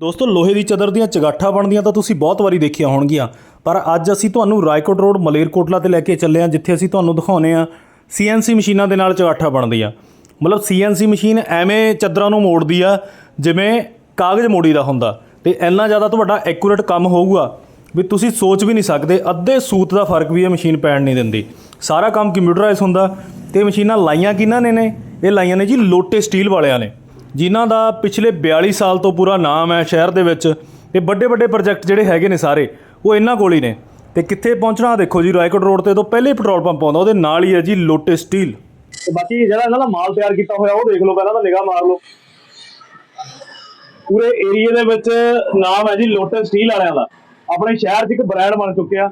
ਦੋਸਤੋ, ਲੋਹੇ ਦੀ ਚਦਰ ਦੀਆਂ ਚਗਾਠਾਂ ਬਣਦੀਆਂ ਤਾਂ ਤੁਸੀਂ ਬਹੁਤ ਵਾਰੀ ਦੇਖੀਆਂ ਹੋਣਗੀਆਂ, ਪਰ ਅੱਜ ਅਸੀਂ ਤੁਹਾਨੂੰ ਰਾਏਕੋਟ ਰੋਡ, ਮਲੇਰਕੋਟਲਾ ਤੇ ਲੈ ਕੇ ਚੱਲੇ ਹਾਂ, ਜਿੱਥੇ ਅਸੀਂ ਤੁਹਾਨੂੰ ਦਿਖਾਉਨੇ ਆ ਸੀਐਨਸੀ ਮਸ਼ੀਨਾਂ ਦੇ ਨਾਲ ਚਗਾਠਾਂ ਬਣਦੀਆਂ। ਮਤਲਬ ਸੀਐਨਸੀ ਮਸ਼ੀਨ ਐਵੇਂ ਚਦਰਾਂ ਨੂੰ ਮੋੜਦੀ ਆ, ਜਿਵੇਂ ਕਾਗਜ਼ ਮੋੜੀ ਦਾ ਹੁੰਦਾ। ਤੇ ਇੰਨਾ ਜ਼ਿਆਦਾ ਤੁਹਾਡਾ ਐਕੂਰੇਟ ਕੰਮ ਹੋਊਗਾ ਵੀ ਤੁਸੀਂ ਸੋਚ ਵੀ ਨਹੀਂ ਸਕਦੇ, ਅੱਧੇ ਸੂਤ ਦਾ ਫ਼ਰਕ ਵੀ ਇਹ ਮਸ਼ੀਨ ਪੈਣ ਨਹੀਂ ਦਿੰਦੀ। ਸਾਰਾ ਕੰਮ ਕੰਪਿਊਟਰਾਈਜ਼ ਹੁੰਦਾ, ਤੇ ਮਸ਼ੀਨਾਂ ਲਾਈਆਂ ਕਿਹਨਾਂ ਨੇ ਨੇ? ਇਹ ਲਾਈਆਂ ਨੇ ਜੀ ਲੋਟੇ ਸਟੀਲ ਵਾਲਿਆਂ ਨੇ। ਜਿਨ੍ਹਾਂ ਦਾ ਪਿਛਲੇ 42 ਸਾਲ ਤੋਂ ਪੂਰਾ ਨਾਮ ਹੈ ਸ਼ਹਿਰ ਦੇ ਵਿੱਚ ਤੇ ਵੱਡੇ ਵੱਡੇ ਪ੍ਰੋਜੈਕਟ ਜਿਹੜੇ ਹੈਗੇ ਨੇ ਸਾਰੇ, ਉਹ ਇਹਨਾਂ ਕੋਲ ਹੀ ਨੇ। ਤੇ ਕਿੱਥੇ ਪਹੁੰਚਣਾ? ਦੇਖੋ ਜੀ, ਰਾਏਕੋਟ ਰੋਡ ਤੇ ਤੋਂ ਪਹਿਲੇ ਪੈਟਰੋਲ ਪੰਪ ਆਉਂਦਾ, ਉਹਦੇ ਨਾਲ ਹੀ ਹੈ ਜੀ ਲੋਟੇ ਸਟੀਲ ਤੇ ਬਾਕੀ ਜਿਹੜਾ ਇਹਨਾਂ ਦਾ ਮਾਲ ਤਿਆਰ ਕੀਤਾ ਹੋਇਆ, ਉਹ ਦੇਖ ਲਓ ਪਹਿਲਾਂ ਤਾਂ ਨਿਗਾਹ ਮਾਰ ਲਓ। ਪੂਰੇ ਏਰੀਆ ਦੇ ਵਿੱਚ ਨਾਮ ਹੈ ਜੀ ਲੋਟਸ ਸਟੀਲ ਵਾਲਿਆਂ ਦਾ। ਆਪਣੇ ਸ਼ਹਿਰ 'ਚ ਇੱਕ ਬ੍ਰਾਂਡ ਬਣ ਚੁੱਕਿਆ।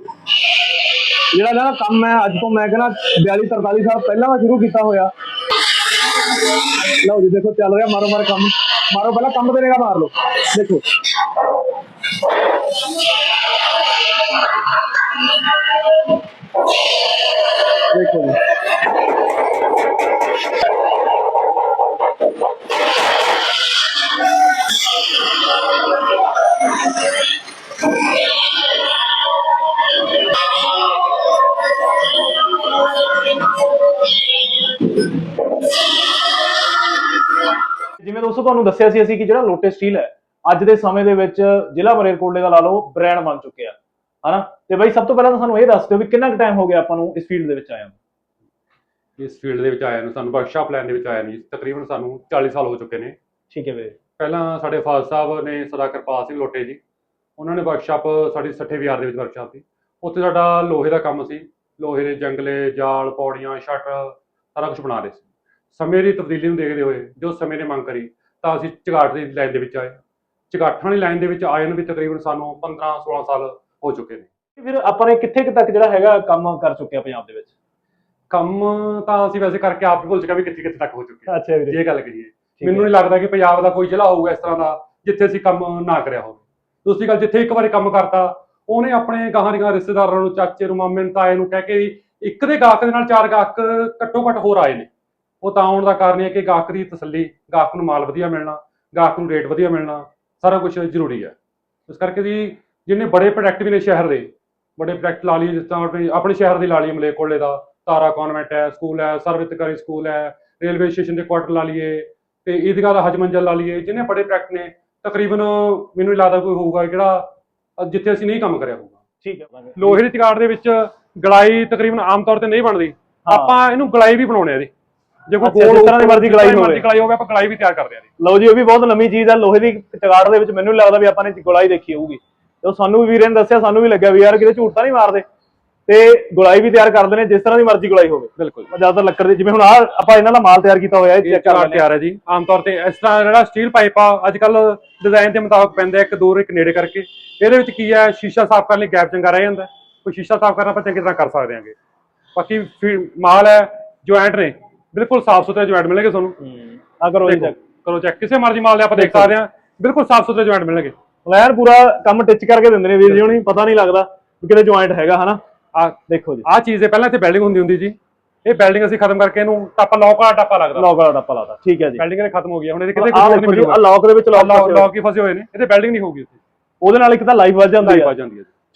ਜਿਹੜਾ ਇਹਨਾਂ ਦਾ ਕੰਮ ਹੈ, ਅੱਜ ਤੋਂ ਮੈਂ ਕਹਿੰਦਾ 42 43 ਸਾਲ ਪਹਿਲਾਂ ਦਾ ਸ਼ੁਰੂ ਕੀਤਾ ਹੋਇਆ। ਲਓ ਜੀ ਦੇਖੋ ਚੱਲ ਰਿਹਾ ਮਾਰੋ ਮਾਰ ਕੰਮ ਮਾਰੋ ਪਹਿਲਾਂ ਕੰਮ ਤੇ ਨਿਗਾਹ ਮਾਰ ਲਓ ਦੇਖੋ ਦੇਖੋ ਜੀ ਜਿਵੇਂ ਦੋਸਤੋ ਤੁਹਾਨੂੰ ਦੱਸਿਆ ਸੀ ਅਸੀਂ ਕਿ ਜਿਹੜਾ ਲੋਟੇ ਸਟੀਲ ਹੈ ਅੱਜ ਦੇ ਸਮੇਂ ਦੇ ਵਿੱਚ ਜ਼ਿਲ੍ਹਾ ਮਲੇਰਕੋਟਲੇ ਦਾ ਲਾ ਲਓ ਬ੍ਰਾਂਡ ਬਣ ਚੁੱਕਿਆ ਹਨਾ? ਤੇ ਬਾਈ ਸਭ ਤੋਂ ਪਹਿਲਾਂ ਤਾਂ ਸਾਨੂੰ ਇਹ ਦੱਸ ਦਿਓ ਵੀ ਕਿੰਨਾ ਕੁ ਟਾਈਮ ਹੋ ਗਿਆ ਆਪਾਂ ਨੂੰ ਇਸ ਫੀਲਡ ਦੇ ਵਿੱਚ ਆਇਆ ਨੂੰ? ਇਸ ਫੀਲਡ ਦੇ ਵਿੱਚ ਆਇਆ ਨੂੰ ਸਾਨੂੰ ਵਰਕਸ਼ਾਪ ਲੈਣ ਦੇ ਵਿੱਚ ਆਇਆ ਨੂੰ ਤਕਰੀਬਨ ਸਾਨੂੰ 40 ਸਾਲ ਹੋ ਚੁੱਕੇ ਨੇ। ਠੀਕ ਹੈ ਵੀਰੇ। ਪਹਿਲਾਂ ਸਾਡੇ ਫਾਦਰ ਸਾਹਿਬ ਨੇ ਸਰਦਾਰ ਕਿਰਪਾਲ ਸਿੰਘ ਲੋਟੇ ਜੀ ਉਹਨਾਂ ਨੇ ਵਰਕਸ਼ਾਪ ਸਾਡੀ ਸੱਠੇ ਵਿਹਾਰ ਦੇ ਵਿੱਚ ਵਰਕਸ਼ਾਪ ਸੀ। ਉੱਥੇ ਸਾਡਾ ਲੋਹੇ ਦਾ ਕੰਮ ਸੀ। ਲੋਹੇ ਦੇ ਜੰਗਲੇ ਜਾਲ ਪੌੜੀਆਂ ਸ਼ਟਰ ਸਾਰਾ ਕੁਝ ਬਣਾ ਰਹੇ ਸੀ। ਸਮੇਂ ਦੀ ਤਬਦੀਲੀ ਨੂੰ ਦੇਖਦੇ ਹੋਏ ਜੋ ਸਮੇਂ ਨੇ ਮੰਗ ਕਰੀ ਤਾਂ ਅਸੀਂ ਝਗਾਟ ਦੀ ਲਾਈਨ ਦੇ ਵਿੱਚ ਆਏ। ਝਗਾਠਾਂ ਦੀ ਲਾਈਨ ਦੇ ਵਿੱਚ ਆਏ ਨੂੰ ਵੀ ਤਕਰੀਬਨ ਸਾਨੂੰ 15 16 ਸਾਲ ਹੋ ਚੁੱਕੇ ਨੇ। ਫਿਰ ਆਪਾਂ ਨੇ ਕਿੱਥੇ ਤੱਕ ਜਿਹੜਾ ਹੈਗਾ ਕੰਮ ਕਰ ਚੁੱਕੇ ਆ ਪੰਜਾਬ ਦੇ ਵਿੱਚ? ਕੰਮ ਤਾਂ ਅਸੀਂ ਵੈਸੇ ਕਰਕੇ ਆਪ ਹੀ ਭੁੱਲ ਚੁੱਕੇ ਵੀ ਕਿੱਥੇ ਕਿੱਥੇ ਤੱਕ ਹੋ ਚੁੱਕੇ ਅੱਛਾ ਜੇ ਇਹ ਗੱਲ ਕਰੀਏ ਮੈਨੂੰ ਨਹੀਂ ਲੱਗਦਾ ਕਿ ਪੰਜਾਬ ਦਾ ਕੋਈ ਜ਼ਿਲ੍ਹਾ ਹੋਊਗਾ ਇਸ ਤਰ੍ਹਾਂ ਦਾ ਜਿੱਥੇ ਅਸੀਂ ਕੰਮ ਨਾ ਕਰਿਆ ਹੋਵੇ। ਦੂਸਰੀ ਗੱਲ ਜਿੱਥੇ ਇੱਕ ਵਾਰੀ ਕੰਮ ਕਰਤਾ ਉਹਨੇ ਆਪਣੇ ਗਾਹਾਂ ਦੀਆਂ ਰਿਸ਼ਤੇਦਾਰਾਂ ਨੂੰ ਚਾਚੇ ਨੂੰ ਮਾਮੇ ਨੂੰ ਤਾਏ ਨੂੰ ਕਹਿ ਕੇ ਵੀ ਇੱਕ ਦੇ ਗਾਹਕ ਦੇ ਨਾਲ ਚਾਰ ਗਾਹਕ ਘੱਟੋ ਘੱਟ ਹੋਰ ਆਏ ਨੇ। ਉਹ ਤਾਂ ਆਉਣ ਦਾ ਕਾਰਨ ਇਹ ਹੈ ਕਿ ਗਾਹਕ ਦੀ ਤਸੱਲੀ ਗਾਹਕ ਨੂੰ ਮਾਲ ਵਧੀਆ ਮਿਲਣਾ ਗਾਹਕ ਨੂੰ ਰੇਟ ਵਧੀਆ ਮਿਲਣਾ ਸਾਰਾ ਕੁਝ ਜ਼ਰੂਰੀ ਹੈ। ਇਸ ਕਰਕੇ ਜੀ ਜਿੰਨੇ ਬੜੇ ਪ੍ਰੋਡਕਟ ਵੀ ਨੇ ਸ਼ਹਿਰ ਦੇ ਬੜੇ ਪ੍ਰੋਡਕਟ ਲਾ ਲਈ ਜਿਸ ਤਰ੍ਹਾਂ ਆਪਣੇ ਸ਼ਹਿਰ ਦੀ ਲਾ ਲਈ ਮਲੇਕੋਲੇ ਦਾ ਤਾਰਾ ਕਨਵੈਂਟ ਹੈ ਸਕੂਲ ਹੈ ਸਰਵਿਤਕਾਰੀ ਸਕੂਲ ਹੈ ਰੇਲਵੇ ਸਟੇਸ਼ਨ ਦੇ ਕੁਆਟਰ ਲਾ ਲਈਏ ਤੇ ਈਦਗਾਹ ਦਾ ਹਜ ਮੰਜ਼ਲ ਲਾ ਲਈਏ ਜਿੰਨੇ ਬੜੇ ਪ੍ਰੋਜੈਕਟ ਨੇ ਤਕਰੀਬਨ ਮੈਨੂੰ ਲੱਗਦਾ ਕੋਈ ਹੋਊਗਾ ਜਿਹੜਾ ਜਿੱਥੇ ਅਸੀਂ ਨਹੀਂ ਕੰਮ ਕਰਿਆ ਹੋਊਗਾ। ਠੀਕ ਹੈ ਲੋਹੇ ਦੀ ਚਗਾੜ ਦੇ ਵਿੱਚ ਗਲਾਈ ਤਕਰੀਬਨ ਆਮ ਤੌਰ ਤੇ ਨਹੀਂ ਬਣਦੀ। ਆਪਾਂ ਇਹਨੂੰ ਗਲਾਈ ਵੀ ਬਣਾਉਣੇ ਆ ਜੀ। ਜੇ ਕੋਈ ਗੋਲ ਜਿਸ ਤਰ੍ਹਾਂ ਦੀ ਮਰਜ਼ੀ ਗਲਾਈ ਹੋਵੇ। ਗਲਾਈ ਹੋਵੇ ਆਪਾਂ ਗਲਾਈ ਵੀ ਤਿਆਰ ਕਰਦੇ ਆ ਲਓ ਜੀ ਇਹ ਵੀ ਬਹੁਤ ਨਵੀਂ ਚੀਜ਼ ਹੈ। ਲੋਹੇ ਦੀ ਚਗਾੜ ਦੇ ਵਿੱਚ ਮੈਨੂੰ ਲੱਗਦਾ ਵੀ ਆਪਾਂ ਨੇ ਗੁਲਾਈ ਦੇਖੀ ਹੋਊਗੀ। ਤੇ ਉਹ ਸਾਨੂੰ ਵੀ ਵੀਰੇ ਨੇ ਦੱਸਿਆ ਸਾਨੂੰ ਵੀ ਲੱਗਿਆ ਵੀ ਯਾਰ ਕਿਤੇ ਝੂਠ ਤਾਂ ਨਹੀਂ ਮਾਰਦੇ। ਤੇ ਗੁਲਾਈ ਵੀ ਤਿਆਰ ਕਰਦੇ ਨੇ ਜਿਸ ਤਰ੍ਹਾਂ ਦੀ ਮਰਜ਼ੀ ਗੁਲਾਈ ਹੋਵੇ। ਬਿਲਕੁਲ ਜ਼ਿਆਦਾਤਰ ਲੱਕੜ ਦੀ ਜਿਵੇਂ ਹੁਣ ਆ ਆਪਾਂ ਇਹਨਾਂ ਦਾ ਮਾਲ ਤਿਆਰ ਕੀਤਾ ਹੋਇਆ ਇਹ ਚੈੱਕ ਕਰ ਤਿਆਰ ਹੈ ਜੀ। ਆਮ ਤੌਰ ਤੇ ਇਸ ਤਰ੍ਹਾਂ ਜਿਹੜਾ ਸਟੀਲ ਪਾਈਪ ਆ ਅੱਜ ਕੱਲ ਡਿਜ਼ਾਈਨ ਦੇ ਮੁਤਾਬਕ ਪੈਂਦਾ ਇੱਕ ਦੂਰ ਇੱਕ ਨੇੜੇ ਕਰਕੇ। ਇਹਦੇ ਵਿੱਚ ਕੀ ਹੈ ਸ਼ੀਸ਼ਾ ਸਾਫ਼ ਕਰਨ ਲਈ ਗੈਪ ਚੰਗਾ ਰਹਿ ਜਾਂਦਾ। ਕੋਈ ਸ਼ੀਸ਼ਾ ਸਾਫ਼ ਕਰਨਾ ਆਪਾਂ ਚੰਗੀ ਤਰ੍ਹਾਂ ਕਰ ਸਕਦੇ ਹਾਂਗੇ। ਬਾਕੀ ਮਾਲ ਹੈ ਜੁਆਇੰਟ ਨੇ। ਬਿਲਕੁਲ ਸਾਫ਼ ਸੁਥਰੇ ਜੁਆਇੰਟ ਮਿਲਣਗੇ ਤੁਹਾਨੂੰ। ਆ ਕਰੋ ਜੀ ਚੈੱਕ ਕਰੋ ਚੈੱਕ ਕਿਸੇ ਮਰਜ਼ੀ ਮਾਲ ਦੇ ਆਪਾਂ ਦੇਖ। ਸਕਦੇ ਹਾਂ। ਬਿਲਕੁਲ ਸਾਫ਼ ਸੁਥਰੇ ਜੁਆਇੰਟ ਮਿਲਣਗੇ। ਯਾਰ ਪੂਰਾ ਕੰਮ ਟਿਚ ਕਰਕੇ ਦਿੰਦੇ ਨੇ ਵੀਰ ਜੀ ਹੁਣੀ ਪਤਾ ਨਹੀਂ ਲੱਗਦਾ ਵੀ ਕਿਤੇ ਜੁਆਇੰਟ ਹੈਗਾ ਹਨਾ? ਆ ਦੇਖੋ ਜੀ। ਆ ਚੀਜ਼ ਦੇ ਪਹਿਲਾਂ ਇੱਥੇ ਬਿਲਡਿੰਗ ਹੁੰਦੀ ਹੁੰਦੀ ਜੀ ਇਹ ਬਿਲਡਿੰਗ ਅਸੀਂ ਖਤਮ ਕਰਕੇ ਇਹਨੂੰ ਟਾਪਾ ਲੌਕ ਵਾਲਾ ਟਾਪਾ ਲੱਗਦਾ। ਲੌਕ ਵਾਲਾ ਡੱਪਾ ਲਾਤਾ ਠੀਕ ਹੈ ਜੀ। ਬਿਲਡਿੰਗ ਦੇ ਖਤਮ ਹੋ ਗਈ ਹੁਣ ਇਹਦੇ ਕਿਤੇ ਆ ਕੋਈ ਨਹੀਂ ਮਿਲੂਗਾ। ਆ ਲੌਕ ਦੇ ਵਿੱਚ ਲੌਕ ਲੌਕ ਹੀ ਫਸੇ ਹੋਏ ਨੇ। ਇਹਦੇ ਬਿਲਡਿੰਗ ਨਹੀਂ ਹੋਊਗੀ ਇੱਥੇ ਉਹਦੇ ਨਾਲ ਇੱਕ ਤਾਂ ਲਾਈਫ ਵੱਜ ਜਾਂਦੀ ਹੈ। ਆ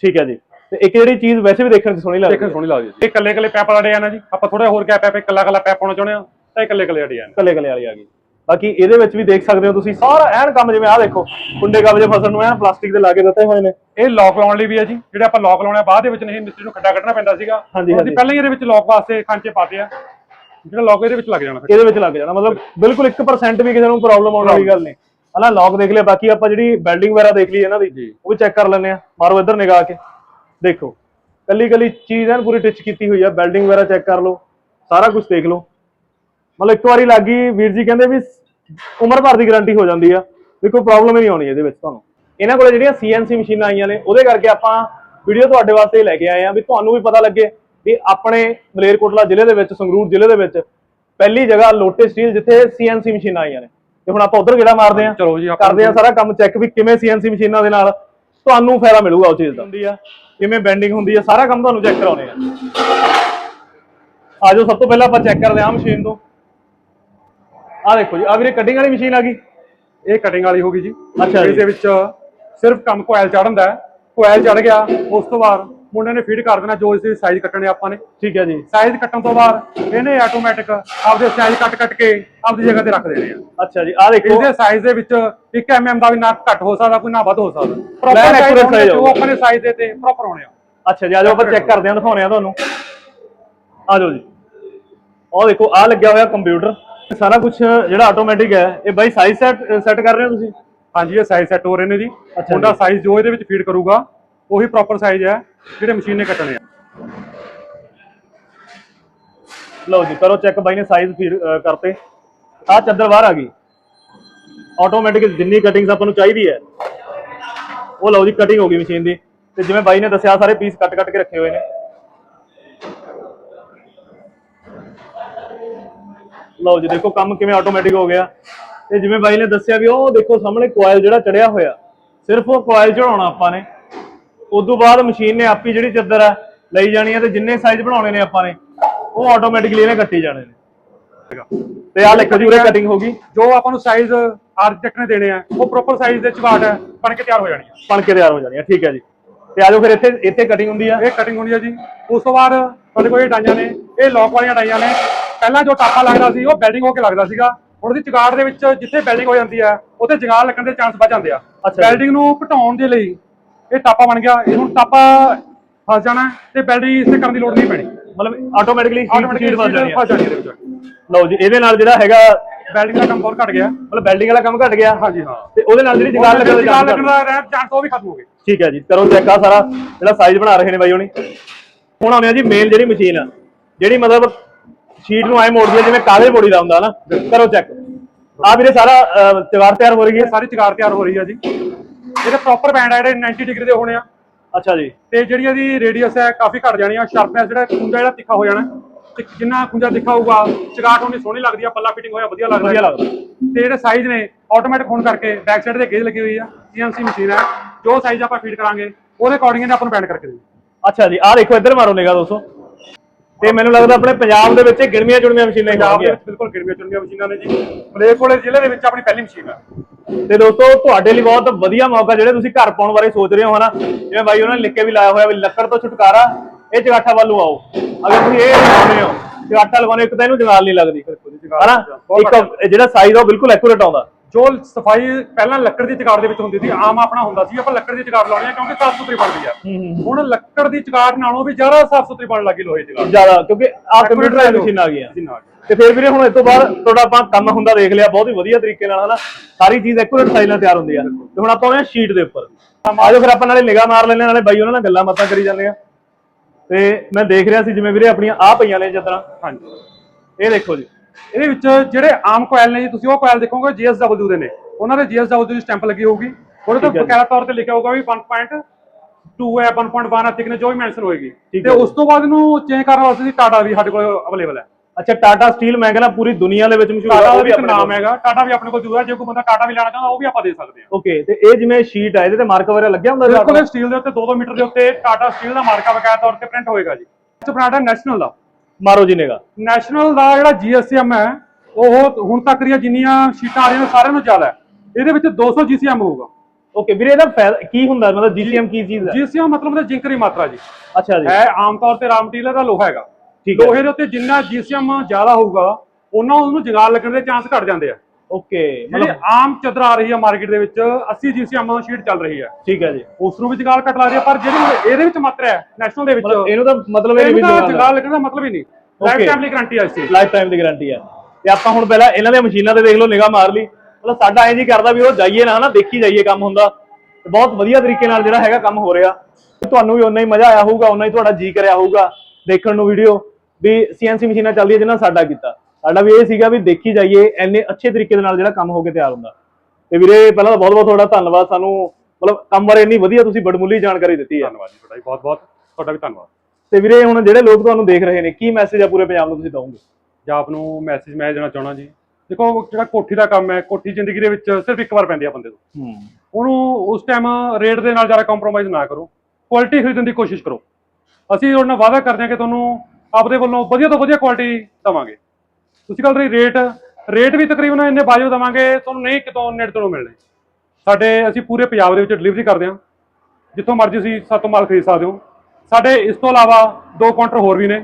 ਠੀਕ ਹੈ ਜੀ। ਤੇ ਇੱਕ ਜਿਹੜੀ ਚੀਜ਼ ਵੈਸੇ ਵੀ ਦੇਖਣ 'ਚ ਸੋਹਣੀ ਲੱਗਦੀ ਦੇਖਣ ਸੋਹਣੀ ਲੱਗਦੀ ਹੈ ਜੀ। ਇਹ ਕੱਲੇ ਕੱਲੇ ਪੈਪ ਵਾਲਾ ਡਿਜ਼ਾਈਨ ਆ ਜੀ। ਆਪਾਂ ਥੋੜਾ ਹੋਰ ਗੈਪ ਪੈਪ ਇਕੱਲਾ ਕੱਲਾ ਪੈਪ ਪਾਉਣਾ ਚਾਹੁੰਦੇ ਆ ਤਾਂ ਇਹ ਕੱਲੇ ਕੱਲੇ ਡਿਜ਼ਾਈਨ ਕੱਲੇ ਕੱਲੇ ਵਾਲੀ ਆ ਗਈ। ਬਾਕੀ ਇਹਦੇ ਵਿੱਚ ਵੀ ਦੇਖ ਸਕਦੇ ਹੋ ਤੁਸੀਂ ਸਾਰਾ ਐਨ ਕੰਮ ਜਿਵੇਂ ਆਹ ਦੇਖੋ ਕੁੰਡੇ ਕਬਜੇ ਫਸਣ ਨੂੰ ਐਨ ਪਲਾਸਟਿਕ ਦੇ ਲਾਗੇ ਦਿੱਤੇ ਹੋਏ ਨੇ। ਇਹ ਲੌਕ ਲਾਉਣ ਲਈ ਵੀ ਹੈ ਜੀ ਜਿਹੜੇ ਆਪਾਂ ਲੌਕ ਲਾਉਣੇ ਬਾਅਦ ਦੇ ਵਿੱਚ ਨਹੀਂ ਮਿਸਤਰੀ ਨੂੰ ਖੱਡਾ ਕੱਢਣਾ ਪੈਂਦਾ ਸੀਗਾ। ਹਾਂਜੀ, ਅਸੀਂ ਹਾਂਜੀ। ਪਹਿਲਾਂ ਹੀ ਇਹਦੇ ਵਿੱਚ ਲੌਕ ਵਾਸਤੇ ਖਾਂਚੇ ਪਾਤੇ ਆ। ਜਿਹੜਾ ਲੌਕ ਇਹਦੇ ਵਿੱਚ ਲੱਗ ਜਾਣਾ ਇਹਦੇ ਵਿੱਚ ਲੱਗ ਜਾਣਾ ਮਤਲਬ ਬਿਲਕੁਲ 1% ਵੀ ਕਿਸੇ ਨੂੰ ਪ੍ਰੋਬਲਮ ਆਉਣ ਵਾਲੀ ਗੱਲ ਨਹੀਂ। ਹਨਾ ਲੌਕ ਦੇਖ ਲਿਆ ਬਾਕੀ ਆਪਾਂ ਜਿਹੜੀ ਬਿਲਡਿੰਗ ਵਗੈਰਾ ਦੇਖ ਲਈ ਇਹਨਾਂ ਦੀ। ਉਹ ਵੀ ਚੈੱਕ ਕਰ ਲੈਂਦੇ ਆ ਮਾਰੋ ਇੱਧਰ ਨਿਗਾਹ ਕੇ। ਦੇਖੋ ਕੱਲੀ ਕੱਲੀ ਚੀਜ਼ ਐਨ ਪੂਰੀ ਟਿਚ ਕੀਤੀ ਹੋਈ ਆ ਬਿਲਡਿੰਗ ਵਗੈਰਾ ਚੈੱਕ ਕਰ ਲਓ ਸਾਰਾ ਕੁਝ ਦੇਖ ਲਓ। ਮਤਲਬ ਇੱਕ ਵਾਰੀ ਲੱਗੀ ਵੀਰ ਜੀ ਕਹਿੰਦੇ ਵੀ ਉਮਰ ਭਰ ਦੀ ਗਾਰੰਟੀ ਹੋ ਜਾਂਦੀ ਆ ਵੀ ਕੋਈ ਪ੍ਰੋਬਲਮ ਹੀ ਨਹੀਂ ਆਉਣੀ ਇਹਦੇ ਵਿੱਚ ਤੁਹਾਨੂੰ। ਇਹਨਾਂ ਕੋਲੇ ਜਿਹੜੀਆਂ ਸੀਐਨਸੀ ਮਸ਼ੀਨਾਂ ਆਈਆਂ ਨੇ ਉਹਦੇ ਕਰਕੇ ਆਪਾਂ ਵੀਡੀਓ ਤੁਹਾਡੇ ਵਾਸਤੇ ਲੈ ਕੇ ਆਏ ਆ ਵੀ ਤੁਹਾਨੂੰ ਵੀ ਪਤਾ ਲੱਗੇ ਵੀ ਆਪਣੇ ਮਲੇਰਕੋਟਲਾ ਜ਼ਿਲ੍ਹੇ ਦੇ ਵਿੱਚ ਸੰਗਰੂਰ ਜ਼ਿਲ੍ਹੇ ਦੇ ਵਿੱਚ ਪਹਿਲੀ ਜਗ੍ਹਾ ਲੋਟੇ ਸਟੀਲ ਜਿੱਥੇ ਸੀਐਨਸੀ ਮਸ਼ੀਨਾਂ ਆਈਆਂ ਨੇ। ਤੇ ਹੁਣ ਆਪਾਂ ਉਧਰ ਕਿਹੜਾ ਮਾਰਦੇ ਆ ਕਰਦੇ ਆ ਸਾਰਾ ਕੰਮ ਚੈੱਕ ਵੀ ਕਿਵੇਂ ਸੀਐਨਸੀ ਮਸ਼ੀਨਾਂ ਦੇ ਨਾਲ ਤੁਹਾਨੂੰ ਫਾਇਦਾ ਮਿਲੂਗਾ ਉਹ ਚੀਜ਼ ਦਾ। ਹੁੰਦੀ ਆ। ਕਿਵੇਂ ਬੈਂਡਿੰਗ ਹੁੰਦੀ ਆ ਸਾਰਾ ਕੰਮ ਤੁਹਾਨੂੰ ਚੈੱਕ ਕਰਾਉਣੇ ਆ। ਆਜੋ ਸਭ ਤੋਂ ਪਹਿਲਾਂ ਆਪਾਂ ਚੈੱਕ ਕਰਦੇ ਆ ਮਸ਼ੀਨ ਤੋਂ। ਆ ਦੇਖੋ ਜੀ ਆ ਵੀਰੇ ਕਟਿੰਗ ਵਾਲੀ ਮਸ਼ੀਨ ਆ ਗਈ। ਇਹ ਕਟਿੰਗ ਵਾਲੀ ਹੋ ਗਈ ਜੀ। ਅੱਛਾ ਜੀ। ਇਸ ਦੇ ਵਿੱਚ ਸਿਰਫ ਕੰਮ ਕੋਇਲ ਚੜਨ ਦਾ ਹੈ। ਕੋਇਲ ਚੜ ਗਿਆ ਉਸ ਤੋਂ ਬਾਅਦ ਮੁੰਡੇ ਨੇ ਫੀਡ ਕਰ ਦੇਣਾ ਜੋ ਇਸ ਸਾਈਜ਼ ਕੱਟਣੇ ਆਪਾਂ ਨੇ। ਠੀਕ ਹੈ ਜੀ। ਸਾਈਜ਼ ਕੱਟਣ ਤੋਂ ਬਾਅਦ ਇਹਨੇ ਆਟੋਮੈਟਿਕ ਆਪਦੇ ਸਾਈਜ਼ ਕੱਟ ਕੱਟ ਕੇ ਆਪਦੀ ਜਗ੍ਹਾ ਤੇ ਰੱਖ ਦੇਣੇ ਆ। ਅੱਛਾ ਜੀ ਆ ਦੇਖੋ। ਇਹਦੇ ਸਾਈਜ਼ ਦੇ ਵਿੱਚ 1 mm ਦਾ ਵੀ ਨਾ ਘੱਟ ਹੋ ਸਕਦਾ ਕੋਈ ਨਾ ਵੱਧ ਹੋ ਸਕਦਾ। ਪ੍ਰੋਪਰ size ਸਾਈਜ਼ ਹੋਊਗਾ। ਆਪਣੇ ਸਾਈਜ਼ ਦੇ ਤੇ ਪ੍ਰੋਪਰ ਹੋਣੇ ਆ। ਅੱਛਾ ਜੀ ਆਜੋ ਆਪਾਂ ਚੈੱਕ ਕਰਦੇ ਹਾਂ ਦਿਖਾਉਣੇ ਆ ਤੁਹਾਨੂੰ। ਆਜੋ ਜੀ। ਉਹ ਦੇਖੋ ਆ ਲੱਗਿਆ ਹੋਇਆ ਕੰਪਿਊਟਰ ਸਾਰਾ ਕੁਝ ਜਿਹੜਾ ਆਟੋਮੈਟਿਕ ਹੈ ਇਹ ਬਾਈ ਸਾਈਜ਼ ਸੈਟ ਸੈੱਟ ਕਰ ਰਹੇ ਹੋ ਤੁਸੀਂ? ਹਾਂਜੀ ਇਹ ਸਾਈਜ਼ ਸੈੱਟ ਹੋ ਰਹੇ ਨੇ ਜੀ। ਮੁੰਡਾ। ਸਾਈਜ਼ ਜੋ ਇਹਦੇ ਵਿੱਚ ਫੀਡ ਕਰੂਗਾ ਉਹੀ ਪ੍ਰੋਪਰ ਸਾਈਜ਼ ਹੈ। ਜਿਹੜੇ ਮਸ਼ੀਨ ਨੇ ਕੱਟਣੇ ਆ? ਲਓ ਜੀ, ਕਰੋ ਚੈੱਕ ਬਾਈ ਨੇ ਸਾਈਜ਼ ਫੀਡ ਕਰਤੇ। ਆ ਚੱਦਰ ਬਾਹਰ ਆ ਗਈ। ਆਟੋਮੈਟਿਕ ਜਿੰਨੀ ਕਟਿੰਗਸ ਆਪਾਂ ਨੂੰ ਚਾਹੀਦੀ ਹੈ, ਉਹ ਲਓ ਜੀ ਕਟਿੰਗ ਹੋ ਗਈ ਮਸ਼ੀਨ ਦੀ। ਤੇ ਜਿਵੇਂ ਬਾਈ ਨੇ ਦੱਸਿਆ, ਸਾਰੇ ਪੀਸ ਕੱਟ ਕੱਟ ਕੇ ਰੱਖੇ ਹੋਏ ਨੇ। ਲਓ ਜੀ, ਦੇਖੋ ਕੰਮ ਕਿਵੇਂ ਆਟੋਮੈਟਿਕ ਹੋ ਗਿਆ। ਤੇ ਜਿਵੇਂ ਬਾਈ ਨੇ ਦੱਸਿਆ ਵੀ ਉਹ ਦੇਖੋ ਸਾਹਮਣੇ ਕੋਇਲ ਜਿਹੜਾ ਚੜਿਆ ਹੋਇਆ, ਸਿਰਫ ਉਹ ਕੋਇਲ ਚੜਾਉਣਾ ਆਪਾਂ ਨੇ। ਉਸ ਤੋਂ ਬਾਅਦ ਮਸ਼ੀਨ ਨੇ ਆਪੀ ਜਿਹੜੀ ਚੱਦਰ ਹੈ ਲਈ ਜਾਣੀ ਹੈ ਤੇ ਜਿੰਨੇ ਸਾਈਜ਼ ਬਣਾਉਣੇ ਨੇ ਆਪਾਂ ਨੇ ਉਹ ਆਟੋਮੈਟਿਕਲੀ ਇਹਨੇ ਕੱਟੀ ਜਾਣੇ ਨੇ। ਤੇ ਆਹ ਦੇਖੋ ਜੀ ਉਰੇ ਕਟਿੰਗ ਹੋ ਗਈ। ਜੋ ਆਪਾਂ ਨੂੰ ਸਾਈਜ਼ ਆਰਕੀਟੈਕਟ ਨੇ ਦੇਣੇ ਆ ਉਹ ਪ੍ਰੋਪਰ ਸਾਈਜ਼ ਦੇ ਚਵਾਟ ਬਣ ਕੇ ਤਿਆਰ ਹੋ ਜਾਣੀ ਆ। ਬਣ ਕੇ ਤਿਆਰ ਹੋ ਜਾਣੀ ਹੈ ਠੀਕ ਹੈ ਜੀ। ਤੇ ਆਜੋ ਫਿਰ ਇੱਥੇ ਇੱਥੇ ਕਟਿੰਗ ਹੁੰਦੀ ਆ। ਇਹ ਕਟਿੰਗ ਹੋਣੀ ਆ ਜੀ। ਉਸ ਤੋਂ ਬਾਅਦ ਸਾਡੇ ਕੋਲ ਇਹ ਡਾਈਆਂ ਨੇ ਇਹ ਲੌਕ ਵਾਲੀਆਂ ਡਾਈਆਂ ਨੇ। ਪਹਿਲਾਂ ਜੋ ਟਾਪਾ ਲੱਗਦਾ ਸੀ ਉਹ ਬੈਲਡਿੰਗ ਹੋ ਕੇ ਲੱਗਦਾ ਸੀਗਾ। ਹੁਣ ਉਹਦੀ ਚਗਾੜ ਦੇ ਵਿੱਚ ਜਿੱਥੇ ਬੈਲਡਿੰਗ ਹੋ ਜਾਂਦੀ ਆ ਉੱਥੇ ਜਗਾੜ ਲੱਗਣ ਦੇ ਚਾਂਸ ਵੱਧ ਜਾਂਦੇ ਆ। ਬੈਲਡਿੰਗ ਨੂੰ ਘਟਾਉਣ ਦੇ ਲਈ ਇਹ ਟਾਪਾ ਬਣ ਗਿਆ। ਇਹ ਹੁਣ ਟਾਪਾ ਫਸ ਜਾਣਾ ਤੇ ਬੈਲਡਿੰਗ ਇਸੇ ਕਰਨ ਦੀ ਲੋੜ ਨਹੀਂ ਪੈਣੀ। ਮਤਲਬ ਆਟੋਮੈਟਿਕਲੀ ਆਟੋਮੈਟਿਕਲੀ ਵੱਧ ਜਾਣੀ ਆ ਫਸ ਜਾਣੀ ਇਹਦੇ ਵਿੱਚ। ਲਓ ਜੀ ਇਹਦੇ ਨਾਲ ਜਿਹੜਾ ਹੈਗਾ ਬੈਲਡਿੰਗ ਦਾ ਕੰਮ ਬਹੁਤ ਘਟ ਗਿਆ। ਮਤਲਬ ਵੈਲਡਿੰਗ ਵਾਲਾ ਕੰਮ ਘਟ ਗਿਆ। ਹਾਂਜੀ ਹਾਂ। ਤੇ ਉਹਦੇ ਨਾਲ ਜਿਹੜੀ ਜਗਾੜ ਲੱਗਣ ਦੇ chance ਲੱਗਣ ਦਾ ਰਹਿਤ ਚਾਂਸ ਉਹ ਵੀ ਖਤਮ ਹੋ ਗਏ। ਠੀਕ ਹੈ ਜੀ ਕਰੋ ਚੈੱਕ ਆ ਸਾਰਾ। ਜਿਹੜਾ ਸਾਈਜ਼ ਬਣਾ ਰਹੇ ਨੇ ਬਾਈ ਹੁਣੀ। ਹੁਣ ਆਉਂਦੇ ਆ ਜੀ ਮੇਨ ਜਿਹੜੀ ਮਸ਼ੀਨ ਆ। ਜਿਹੜੀ ਮਤਲਬ ਸ਼ੀਟ ਨੂੰ ਐ ਮੋੜਦੀ ਆ ਜਿਵੇਂ ਕਾਗਜ਼ ਮੋੜੀ ਦਾ ਹੁੰਦਾ ਨਾ। ਕਰੋ ਚੈੱਕ ਆ ਵੀਰੇ ਸਾਰਾ ਚਗਾੜ ਤਿਆਰ ਹੋ ਰਹੀ ਹੈ। ਸਾਰੀ ਚਗਾੜ ਤਿਆਰ ਹੋ ਰਹੀ ਆ ਜੀ। ਇਹਦੇ ਪ੍ਰੋਪਰ ਬੈਂਡ ਆ ਜਿਹੜੇ 90 ਡਿਗਰੀ ਦੇ ਹੋਣੇ ਆ। ਅੱਛਾ ਜੀ। ਤੇ ਜਿਹੜੀ ਇਹਦੀ ਰੇਡੀਅਸ ਹੈ ਕਾਫੀ ਘਟ ਜਾਣੀ ਆ। ਸ਼ਾਰਪਨੈਸ ਜਿਹੜਾ ਖੁੰਝਾ ਜਿਹੜਾ ਤਿੱਖਾ ਹੋ ਜਾਣਾ। ਤੇ ਜਿੰਨਾ ਖੁੰਝਾ ਤਿੱਖਾ ਹੋਊਗਾ ਚਗਾਟ ਹੋਣੀ ਸੋਹਣੀ ਲੱਗਦੀ ਆ ਪੱਲਾ ਫਿਟਿੰਗ ਹੋਇਆ ਵਧੀਆ ਲੱਗਦਾ। ਵਧੀਆ। ਲੱਗਦਾ। ਤੇ ਜਿਹੜੇ ਸਾਈਜ਼ ਨੇ ਆਟੋਮੈਟਿਕ ਹੋਣ ਕਰਕੇ ਬੈਕ ਸਾਈਡ ਤੇ ਗੇਜ ਲੱਗੀ ਹੋਈ ਆ। ਸੀਐਨਸੀ ਮਸ਼ੀਨ ਹੈ ਜੋ ਸਾਈਜ਼ ਆਪਾਂ ਫੀਡ ਕਰਾਂਗੇ ਉਹਦੇ ਅਕੋਰਡਿੰਗ ਇਹਨੇ ਆਪਾਂ ਨੂੰ ਬੈਂਡ ਕਰਕੇ ਦੇਣੀ ਅੱਛਾ ਜੀ ਆਹ ਦੇਖੋ ਇੱਧਰ ਮਾਰੋ ਨਿਗਾ ਦੋਸਤੋ। ਤੇ ਮੈਨੂੰ ਲੱਗਦਾ ਆਪਣੇ ਪੰਜਾਬ ਦੇ ਵਿੱਚ ਇਹ ਗਿਣਵੀਆਂ ਚੁਣਵੀਆਂ ਮਸ਼ੀਨਾਂ ਹੀ ਪੰਜਾਬ ਦੇ ਹੋਣਗੀਆਂ। ਵਿੱਚ ਬਿਲਕੁਲ ਗਿਣਵੀਆਂ ਚੁਣਵੀਆਂ ਮਸ਼ੀਨਾਂ ਨੇ ਜੀ। ਮਲੇਰਕੋਟਲੇ ਜ਼ਿਲ੍ਹੇ ਦੇ ਵਿੱਚ ਆਪਣੀ ਪਹਿਲੀ ਮਸ਼ੀਨ ਹੈ ਤੇ ਦੋਸਤੋ ਤੁਹਾਡੇ ਲਈ ਬਹੁਤ ਵਧੀਆ ਮੌਕਾ ਜਿਹੜੇ ਤੁਸੀਂ ਘਰ ਪਾਉਣ ਬਾਰੇ ਸੋਚ ਰਹੇ ਹੋ ਹਨਾ? ਜਿਵੇਂ ਬਾਈ ਉਹਨਾਂ ਨੇ ਲਿਖ ਕੇ ਵੀ ਲਾਇਆ ਹੋਇਆ ਵੀ ਲੱਕੜ ਤੋਂ ਛੁਟਕਾਰਾ ਇਹ ਜਗਾਠਾ ਵੱਲੋਂ ਆਓ। ਅਗਰ ਤੁਸੀਂ ਇਹ ਲਗਾਉਂਦੇ ਹੋ ਜਗਾਠਾ ਲਗਾਉਂਦੇ ਹੋ, ਇੱਕ ਤਾਂ ਇਹਨੂੰ ਜਗਾਲ ਨਹੀਂ ਲੱਗਦੀ ਹਨਾ? ਇੱਕ ਇਹ ਜਿਹੜਾ ਸਾਈਜ਼ ਆ ਉਹ ਬਿਲਕੁਲ ਐਕੂਰੇਟ ਆਉਂਦਾ। ਜੋ ਸਫ਼ਾਈ ਪਹਿਲਾਂ ਲੱਕੜ ਦੀ ਚਗਾੜ ਦੇ ਵਿੱਚ ਹੁੰਦੀ ਸੀ ਆਮ ਆਪਣਾ ਹੁੰਦਾ ਸੀ ਆਪਾਂ ਲੱਕੜ ਦੀ ਚਗਾੜ ਲਾਉਣੀ ਆ ਕਿਉਂਕਿ ਸਾਫ਼ ਸੁਥਰੀ ਬਣਦੀ ਆ। ਹੁਣ ਲੱਕੜ ਦੀ ਚਗਾੜ ਨਾਲੋਂ ਵੀ ਜ਼ਿਆਦਾ ਸਾਫ਼ ਸੁਥਰੀ ਬਣ ਲੱਗੀ ਲੋਹੇ ਦੀ ਚਗਾੜ। ਜ਼ਿਆਦਾ ਕਿਉਂਕਿ ਆ ਕੰਪਿਊਟਰਾਈਜ਼ ਮਸ਼ੀਨ ਆ ਗਈਆਂ। ਤੇ ਫਿਰ ਵੀਰੇ ਹੁਣ ਇਸ ਤੋਂ ਬਾਅਦ ਤੁਹਾਡਾ ਆਪਾਂ ਕੰਮ ਹੁੰਦਾ ਦੇਖ ਲਿਆ ਬਹੁਤ ਹੀ ਵਧੀਆ ਤਰੀਕੇ ਨਾਲ ਹਨਾ? ਸਾਰੀ ਚੀਜ਼ ਐਕੂਰੇਟ ਸਾਈਜ਼ ਨਾਲ ਤਿਆਰ ਹੁੰਦੀ ਆ। ਤੇ ਹੁਣ ਆਪਾਂ ਆਉਂਦੇ ਸ਼ੀਟ ਦੇ ਉੱਪਰ। ਆਜੋ ਫਿਰ ਆਪਾਂ ਨਾਲੇ ਨਿਗਾਹ ਮਾਰ ਹਾਂ ਨਾਲੇ ਬਾਈ ਉਹਨਾਂ ਨਾਲ ਗੱਲਾਂ ਬਾਤਾਂ ਕਰੀ ਜਾਂਦੇ ਆ। ਤੇ ਮੈਂ ਦੇਖ ਰਿਹਾ ਸੀ ਜਿਵੇਂ ਵੀਰੇ ਆਪਣੀਆਂ ਆ ਪਈਆਂ ਨੇ ਜਿੱਦਾਂ ਹਾਂਜੀ। ਇਹ ਦੇਖੋ ਜੀ। ਇਹਦੇ ਵਿੱਚ ਜਿਹੜੇ ਆਮ ਕੋਇਲ ਨੇ ਜੀ ਤੁਸੀਂ ਉਹ ਕੋਇਲ ਦੇਖੋਗੇ GSW ਦੇ ਨੇ। ਉਹਨਾਂ ਦੇ GSW ਦੀ ਸਟੈਂਪ ਲੱਗੀ ਹੋਊਗੀ। ਉਹਦੇ ਤੇ ਹੈ ਜੀ। ਬਕਾਇਦਾ ਤੌਰ ਤੇ ਲਿਖਿਆ ਹੋਊਗਾ ਵੀ 1.2 ਹੈ 1.1 ਹੈ thickness ਜੋ ਵੀ ਮੈਂਸ਼ਨ ਹੋਏਗੀ। ਤੇ ਹੈ। ਉਸ ਤੋਂ ਬਾਅਦ ਇਹਨੂੰ ਚੇਂਜ ਕਰਨ ਵਾਸਤੇ ਟਾਟਾ ਵੀ ਸਾਡੇ ਕੋਲ ਅਵੇਲੇਬਲ ਹੈ। ਅੱਛਾ ਟਾਟਾ ਸਟੀਲ ਮੈਂ ਕਹਿੰਦਾ ਪੂਰੀ ਦੁਨੀਆ ਦੇ ਵਿੱਚ ਮਸ਼ਹੂਰ ਟਾਟਾ ਆ ਦਾ ਉਹ ਵੀ ਨਾਮ ਹੈਗਾ ਟਾਟਾ ਵੀ ਆਪਣੇ ਕੋਲ ਜੂਦਾ ਜੇ ਕੋਈ ਬੰਦਾ ਟਾਟਾ ਵੀ ਲੈਣਾ ਚਾਹੁੰਦਾ ਉਹ ਵੀ ਆਪਾਂ ਦੇ ਸਕਦੇ ਹਾਂ। ਓਕੇ ਤੇ ਇਹ ਜਿਵੇਂ ਸ਼ੀਟ ਆ ਇਹਦੇ ਤੇ ਮਾਰਕ ਵਗੈਰਾ ਲੱਗਿਆ ਹੁੰਦਾ ਬਿਲਕੁਲ ਸਟੀਲ ਦੇ ਉੱਤੇ 2-2 ਮੀਟਰ ਦੇ ਉੱਤੇ ਟਾਟਾ ਸਟੀਲ ਦਾ ਮਾਰਕਾ ਬਕਾਇਦਾ ਤੌਰ ਤੇ ਪ੍ਰਿੰਟ ਹੋਏਗਾ ਜੀ। ਹੈ ਨੈਸ਼ਨਲ ਦਾ। ਮਾਰੋ ਜੀ ਨਿਗਾ ਨੈਸ਼ਨਲ ਦਾ ਜਿਹੜਾ GSM ਹੈ ਉਹ ਹੁਣ ਤੱਕ ਦੀਆਂ ਜਿੰਨੀਆਂ ਸ਼ੀਟਾਂ ਆ ਰਹੀਆਂ ਨੇ ਸਾਰਿਆਂ ਨਾਲੋਂ ਜ਼ਿਆਦਾ ਹੈ। ਇਹਦੇ ਵਿੱਚ 200 GCM ਹੋਊਗਾ। ਓਕੇ ਵੀਰੇ ਇਹਦਾ ਫਾਇਦਾ ਕੀ ਹੁੰਦਾ? ਮਤਲਬ ਜੀਸੀਐਮ ਕੀ ਚੀਜ਼ ਹੈ? GCM ਮਤਲਬ ਹੈ ਜਿੰਕ ਦੀ ਮਾਤਰਾ ਜੀ। ਅੱਛਾ ਜੀ। ਹੈ ਆਮ ਤੌਰ ਤੇ ਰਾਮ ਮਟੀਰੀਅਲ ਦਾ ਲੋਹਾ ਹੈਗਾ। ਠੀਕ ਹੈ। ਲੋਹੇ ਦੇ ਉੱਤੇ ਜਿੰਨਾ GCM ਜ਼ਿਆਦਾ ਹੋਊਗਾ ਉਹਨਾਂ ਉਹਨੂੰ ਜਗਾਲ ਲੱਗਣ ਦੇ ਚਾਂਸ ਘਟ ਜਾਂਦੇ ਆ। ਓਕੇ ਜਿਹੜੀ ਮਤਲਬ ਆਮ ਚਦਰ ਆ ਰਹੀ ਹੈ ਮਾਰਕੀਟ ਦੇ ਵਿੱਚ 80 GCM ਸ਼ੀਟ ਚੱਲ ਰਹੀ ਹੈ ਠੀਕ ਹੈ ਜੀ। ਉਸ ਨੂੰ ਵੀ ਜਗਾਲ ਘਟ ਲਾ ਰਹੀ ਹੈ ਪਰ ਜਿਹੜੀ ਇਹਦੇ ਵਿੱਚ ਮਾਤਰਾ ਹੈ ਨੈਸ਼ਨਲ ਦੇ ਵਿੱਚ। ਇਹਨੂੰ ਤਾਂ ਮਤਲਬ ਇਹ ਨਹੀਂ ਵੀ ਜਗਾਲ ਲੱਗਣ ਦਾ ਮਤਲਬ ਹੀ ਨਹੀਂ। ਲਾਈਫ. ਟਾਈਮ ਲਈ ਗਾਰੰਟੀ ਹੈ ਇਸ ਦੀ। ਲਾਈਫ ਟਾਈਮ ਦੀ ਗਾਰੰਟੀ ਹੈ ਤੇ ਆਪਾਂ ਹੁਣ ਪਹਿਲਾਂ ਇਹਨਾਂ ਦੀਆਂ ਮਸ਼ੀਨਾਂ ਤੇ ਦੇਖ ਲਓ ਨਿਗਾਹ ਮਾਰ ਲਈ। ਮਤਲਬ ਸਾਡਾ ਐਂ ਜੀ ਕਰਦਾ ਵੀ ਉਹ ਜਾਈਏ ਨਾ ਹਨਾ ਦੇਖੀ ਜਾਈਏ ਕੰਮ ਹੁੰਦਾ। ਤੇ ਬਹੁਤ ਵਧੀਆ ਤਰੀਕੇ ਨਾਲ ਜਿਹੜਾ ਹੈਗਾ ਕੰਮ ਹੋ ਰਿਹਾ। ਤੇ ਤੁਹਾਨੂੰ ਵੀ ਉਨਾ ਹੀ ਮਜ਼ਾ ਆਇਆ ਹੋਊਗਾ ਉਨਾ ਹੀ ਤੁਹਾਡਾ ਜੀ ਕਰਿਆ ਹੋਊਗਾ ਦੇਖਣ ਨੂੰ ਵੀਡੀਓ ਵੀ ਸੀਐਨਸੀ ਮਸ਼ੀਨਾਂ ਚੱਲਦੀਆਂ ਜਿਨ੍ਹਾਂ ਸਾਡਾ ਕੀਤਾ। ਸਾਡਾ ਵੀ ਇਹ ਸੀਗਾ ਵੀ ਦੇਖੀ ਜਾਈਏ ਐਨੇ ਅੱਛੇ ਤਰੀਕੇ ਦੇ ਨਾਲ ਜਿਹੜਾ ਕੰਮ ਹੋ ਕੇ ਤਿਆਰ ਹੁੰਦਾ। ਤੇ ਵੀਰੇ ਪਹਿਲਾਂ ਤਾਂ ਬਹੁਤ ਬਹੁਤ ਤੁਹਾਡਾ ਧੰਨਵਾਦ ਸਾਨੂੰ ਮਤਲਬ ਕੰਮ ਬਾਰੇ ਇੰਨੀ ਵਧੀਆ ਤੁਸੀਂ ਬੜਮੁੱਲੀ ਜਾਣਕਾਰੀ ਦਿੱਤੀ ਹੈ। ਧੰਨਵਾਦ ਜੀ ਤੁਹਾਡਾ ਜੀ ਬਹੁਤ ਬਹੁਤ ਤੁਹਾਡਾ ਵੀ ਧੰਨਵਾਦ। ਤੇ ਵੀਰੇ ਹੁਣ ਜਿਹੜੇ ਲੋਕ ਤੁਹਾਨੂੰ ਦੇਖ ਰਹੇ ਨੇ ਕੀ ਮੈਸੇਜ ਆ ਪੂਰੇ ਪੰਜਾਬ ਨੂੰ ਤੁਸੀਂ ਦਵੋਗੇ? ਜਾਂ ਆਪ ਨੂੰ ਮੈਸੇਜ ਮੈਂ ਦੇਣਾ ਚਾਹਣਾ ਜੀ ਦੇਖੋ ਜਿਹੜਾ ਕੋਠੀ ਦਾ ਕੰਮ ਹੈ ਕੋਠੀ ਜ਼ਿੰਦਗੀ ਦੇ ਵਿੱਚ ਸਿਰਫ ਇੱਕ ਵਾਰ ਪੈਂਦੀ ਆ ਬੰਦੇ ਹੂੰ। ਉਹਨੂੰ ਉਸ ਟਾਈਮ ਰੇਟ ਦੇ ਨਾਲ ਜ਼ਿਆਦਾ ਕੰਪਰੋਮਾਈਜ਼ ਨਾ ਕਰੋ ਕੁਆਲਿਟੀ ਖਰੀਦਣ ਦੀ ਕੋਸ਼ਿਸ਼ ਕਰੋ। ਅਸੀਂ ਉਹਨਾਂ ਨਾਲ ਵਾਅਦਾ ਕਰਦੇ ਹਾਂ ਕਿ ਤੁਹਾਨੂੰ ਆਪਦੇ ਵੱਲੋਂ ਵਧੀਆ ਤੋਂ ਵਧੀਆ ਕੁਆਲਿਟੀ ਦਵਾਂਗੇ। ਤੁਸੀਂ ਕੱਲ ਰੇਟ ਰੇਟ ਵੀ ਤਕਰੀਬਨ ਇੰਨੇ ਵਾਜਬ ਦਵਾਂਗੇ ਤੁਹਾਨੂੰ ਨਹੀਂ ਕਿਤੋਂ ਨੇੜੇ ਤੋਂ ਮਿਲਣੇ। ਸਾਡੇ ਅਸੀਂ ਪੂਰੇ ਪੰਜਾਬ ਦੇ ਵਿੱਚ ਡਿਲੀਵਰੀ ਕਰਦੇ ਹਾਂ। ਜਿੱਥੋਂ ਮਰਜ਼ੀ ਤੁਸੀਂ ਸਾਤੋਂ ਮਾਲ ਖਰੀਦ ਸਕਦੇ ਹੋ। ਸਾਡੇ ਇਸ ਤੋਂ ਇਲਾਵਾ ਦੋ ਕਾਊਂਟਰ ਹੋਰ ਵੀ ਨੇ।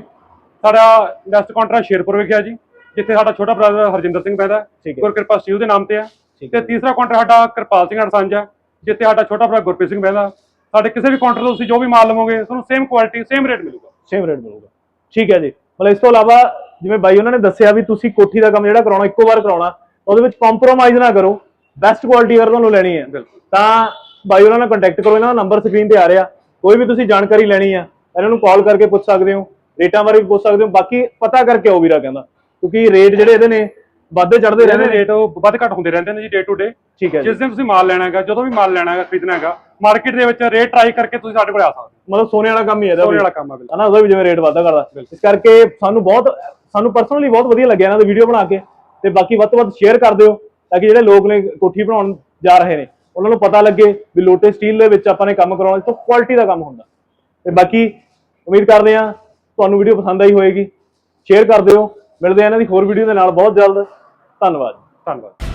ਸਾਡਾ ਨੈਕਸਟ ਕਾਊਂਟਰ ਹੈ ਸ਼ੇਰਪੁਰ ਵਿਖਿਆ ਜੀ ਜਿੱਥੇ ਸਾਡਾ ਛੋਟਾ ਬ੍ਰਦਰ ਹਰਜਿੰਦਰ ਸਿੰਘ ਬੈਂਦਾ ਠੀਕ ਹੈ। ਗੁਰਕਿਰਪਾ ਸਟੀਲ ਦੇ ਨਾਮ ਤੇ ਠੀਕ ਤੇ ਤੀਸਰਾ ਕਾਊਂਟਰ ਸਾਡਾ ਕਿਰਪਾਲ ਸਿੰਘ ਅੜਸੰਜ ਹੈ ਜਿੱਥੇ ਸਾਡਾ ਛੋਟਾ ਭਰਾ ਗੁਰਪ੍ਰੀਤ ਸਿੰਘ ਬੈਂਦਾ ਸਾਡੇ ਕਿਸੇ ਵੀ ਕਾਊਂਟਰ ਤੋਂ ਤੁਸੀਂ ਜੋ ਵੀ ਮਾਲ ਲਵੋਗੇ ਤੁਹਾਨੂੰ ਸੇਮ ਕੁਆਲਿਟੀ ਸੇਮ ਰੇਟ ਮਿਲੂਗਾ। ਸੇਮ ਰੇਟ ਮਿਲੂਗਾ। ਠੀਕ ਹੈ ਜੀ। ਮਤਲਬ ਇਸ ਤੋਂ ਇਲਾਵਾ ਜਿਵੇਂ ਬਾਈ ਉਹਨਾਂ ਨੇ ਦੱਸਿਆ ਵੀ ਤੁਸੀਂ ਕੋਠੀ ਦਾ ਕੰਮ ਜਿਹੜਾ ਕਰਾਉਣਾ ਇੱਕੋ ਵਾਰ ਕਰਾਉਣਾ ਉਹਦੇ ਵਿੱਚ ਕੰਪਰੋਮਾਈਜ਼ ਨਾ ਕਰੋ ਬੈਸਟ ਕੁਆਲਿਟੀ ਅਗਰ ਤੁਹਾਨੂੰ ਲੈਣੀ ਹੈ। ਤਾਂ ਬਾਈ ਉਹਨਾਂ ਨਾਲ ਕੰਟੈਕਟ ਕਰੋ ਇਹਨਾਂ ਦਾ ਨੰਬਰ ਸਕਰੀਨ ਤੇ ਆ ਰਿਹਾ। ਕੋਈ ਵੀ ਤੁਸੀਂ ਜਾਣਕਾਰੀ ਲੈਣੀ ਆ ਇਹਨਾਂ ਨੂੰ ਕਾਲ ਕਰਕੇ ਪੁੱਛ ਸਕਦੇ ਹੋ ਰੇਟਾਂ ਬਾਰੇ ਵੀ ਪੁੱਛ ਸਕਦੇ ਹੋ ਬਾਕੀ ਪਤਾ ਕਰਕੇ ਆਓ ਵੀਰਾ ਕਹਿੰਦਾ ਕਿਉਂਕਿ ਰੇਟ ਜਿਹੜੇ ਇਹਦੇ ਨੇ ਵੱਧਦੇ ਚੜਦੇ ਰਹਿੰਦੇ ਨੇ। ਰੇਟ ਉਹ ਵੱਧ ਘੱਟ ਹੁੰਦੇ ਰਹਿੰਦੇ ਨੇ ਜੀ ਡੇ ਟੂ ਡੇ ਠੀਕ ਹੈ ਜਿਸ ਦਿਨ ਤੁਸੀਂ ਮਾਲ ਲੈਣਾ ਹੈਗਾ ਜਦੋਂ ਵੀ ਮਾਲ ਲੈਣਾ ਹੈਗਾ ਖਰੀਦਣਾ ਹੈਗਾ ਮਾਰਕੀਟ ਦੇ ਵਿੱਚ ਰੇਟ ਟਰਾਈ ਕਰਕੇ ਤੁਸੀਂ ਸਾਡੇ ਕੋਲ ਆ ਸਕਦੇ ਮਤਲਬ ਸੋਨੇ ਵਾਲਾ ਕੰਮ ਹੀ ਹੈ ਇਹਦਾ ਸੋਨੇ। ਵਾਲਾ ਕੰਮ ਹੈ ਬਿਲਕੁਲ ਹਨਾ ਉਹਦਾ ਵੀ ਜਿਵੇਂ ਰੇਟ ਵਾਧਾ ਕਰਦਾ। ਇਸ ਕਰਕੇ ਸਾਨੂੰ ਬਹੁਤ ਸਾਨੂੰ ਪਰਸਨਲੀ ਬਹੁਤ ਵਧੀਆ ਲੱਗਿਆ ਇਹਨਾਂ ਦਾ ਵੀਡੀਓ ਬਣਾ ਕੇ ਤੇ ਬਾਕੀ ਵੱਧ ਤੋਂ ਵੱਧ ਸ਼ੇਅਰ ਕਰ ਦਿਓ ਤਾਂ ਕਿ ਜਿਹੜੇ ਲੋਕ ਨੇ ਕੋਠੀ ਬਣਾਉਣ ਜਾ ਰਹੇ ਨੇ, ਉਹਨਾਂ ਨੂੰ ਪਤਾ ਲੱਗੇ ਵੀ ਲੋਟੇ ਸਟੀਲ ਦੇ ਵਿੱਚ ਆਪਾਂ ਨੇ ਕੰਮ ਕਰਾਉਣਾ ਇਸ ਕੁਆਲਿਟੀ ਦਾ ਕੰਮ ਹੁੰਦਾ। ਤੇ ਬਾਕੀ ਉਮੀਦ ਕਰਦੇ ਹਾਂ ਤੁਹਾਨੂੰ ਵੀਡੀਓ ਪਸੰਦ ਆਈ ਹੋਏਗੀ। ਸ਼ੇਅਰ ਕਰ ਦਿਓ। ਮਿਲਦੇ ਆ ਇਹਨਾਂ ਦੀ ਹੋਰ ਵੀਡੀਓ ਦੇ ਨਾਲ। ਬਹੁਤ ਜਲਦ। ਧੰਨਵਾਦ। ਧੰਨਵਾਦ।